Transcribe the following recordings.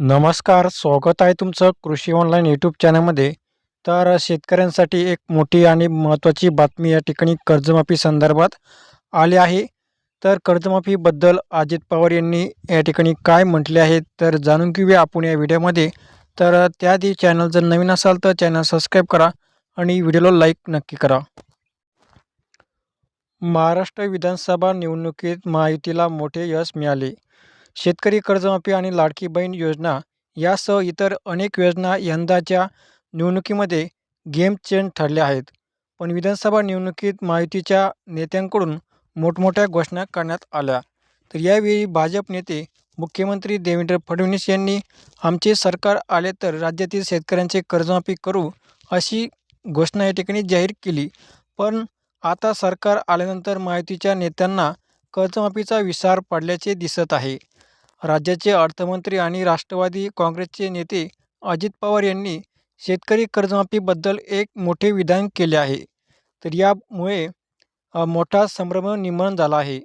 नमस्कार स्वागत आहे तुमचं कृषी ऑनलाईन यूट्यूब चॅनलमध्ये तर शेतकऱ्यांसाठी एक मोठी आणि महत्त्वाची बातमी या ठिकाणी कर्जमाफी संदर्भात आली आहे. तर कर्जमाफीबद्दल अजित पवार यांनी या ठिकाणी काय म्हटले आहे तर जाणून घेऊया आपण या व्हिडिओमध्ये तर त्याआधी चॅनल जर नवीन असाल तर चॅनल सबस्क्राईब करा आणि व्हिडिओला लाईक नक्की करा. महाराष्ट्र विधानसभा निवडणुकीत महायुतीला मोठे यश मिळाले. शेतकरी कर्जमाफी आणि लाडकी बहीण योजना यासह इतर अनेक योजना यंदाच्या निवडणुकीमध्ये गेम चेंज ठरल्या आहेत. पण विधानसभा निवडणुकीत महायुतीच्या नेत्यांकडून मोठमोठ्या घोषणा करण्यात आल्या. तर यावेळी भाजप नेते मुख्यमंत्री देवेंद्र फडणवीस यांनी आमचे सरकार आले तर राज्यातील शेतकऱ्यांचे कर्जमाफी करू अशी घोषणा या ठिकाणी जाहीर केली. पण आता सरकार आल्यानंतर महायुतीच्या नेत्यांना कर्जमाफीचा विसार पडल्याचे दिसत आहे. राज्याचे अर्थमंत्री आणि राष्ट्रवादी काँग्रेसचे नेते अजित पवार यांनी शेतकरी कर्जमाफीबद्दल एक मोठे विधान केले आहे. तर यामुळे मोठा संभ्रम निर्माण झाला आहे.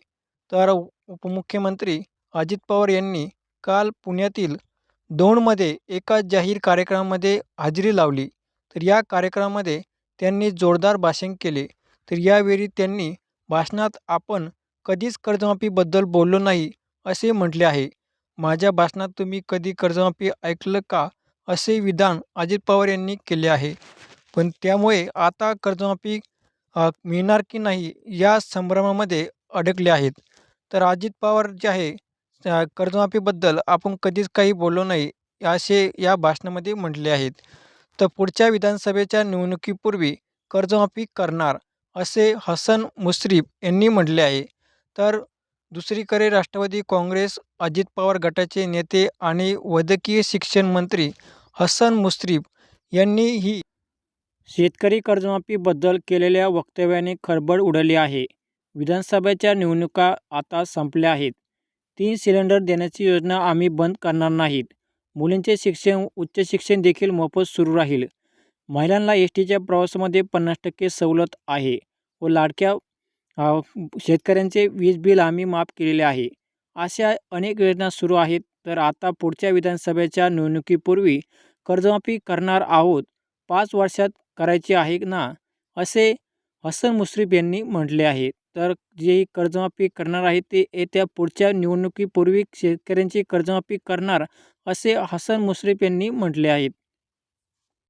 तर उपमुख्यमंत्री अजित पवार यांनी काल पुण्यातील दौंडमध्ये एका जाहीर कार्यक्रमामध्ये हजेरी लावली. तर या कार्यक्रमामध्ये त्यांनी जोरदार भाषण केले. तर यावेळी त्यांनी भाषणात आपण कधीच कर्जमाफीबद्दल बोललो नाही असे म्हटले आहे. माझ्या भाषणात तुम्ही कधी कर्जमाफी ऐकलं का? असे विधान अजित पवार यांनी केले आहे. पण त्यामुळे आता कर्जमाफी मिळणार की नाही या संभ्रमामध्ये अडकले आहेत. तर अजित पवार जे आहे कर्जमाफीबद्दल आपण कधीच काही बोललो नाही असे या भाषणामध्ये म्हटले आहेत. तर पुढच्या विधानसभेच्या निवडणुकीपूर्वी कर्जमाफी करणार असे हसन मुश्रीफ यांनी म्हटले आहे. तर दुसरीकडे राष्ट्रवादी काँग्रेस अजित पवार गटाचे नेते आणि वैद्यकीय शिक्षण मंत्री हसन मुश्रीफ यांनी ही शेतकरी कर्जमाफीबद्दल केलेल्या वक्तव्याने खळबळ उडाली आहे. विधानसभेच्या निवडणुका आता संपल्या आहेत. तीन सिलेंडर देण्याची योजना आम्ही बंद करणार नाहीत. मुलींचे शिक्षण उच्च शिक्षण देखील मोफत सुरू राहील. महिलांना एस टीच्या प्रवासामध्ये पन्नास टक्के सवलत आहे व लाडक्या शेतकऱ्यांचे वीज बिल आम्ही माफ केलेले आहे. अशा अनेक योजना सुरू आहेत. तर आता पुढच्या विधानसभेच्या निवडणुकीपूर्वी कर्जमाफी करणार आहोत. पाच वर्षात करायची आहे ना? असे हसन मुश्रीफ यांनी म्हटले आहे. तर जे कर्जमाफी करणार आहे ते येत्या पुढच्या निवडणुकीपूर्वी शेतकऱ्यांची कर्जमाफी करणार असे हसन मुश्रीफ यांनी म्हटले आहेत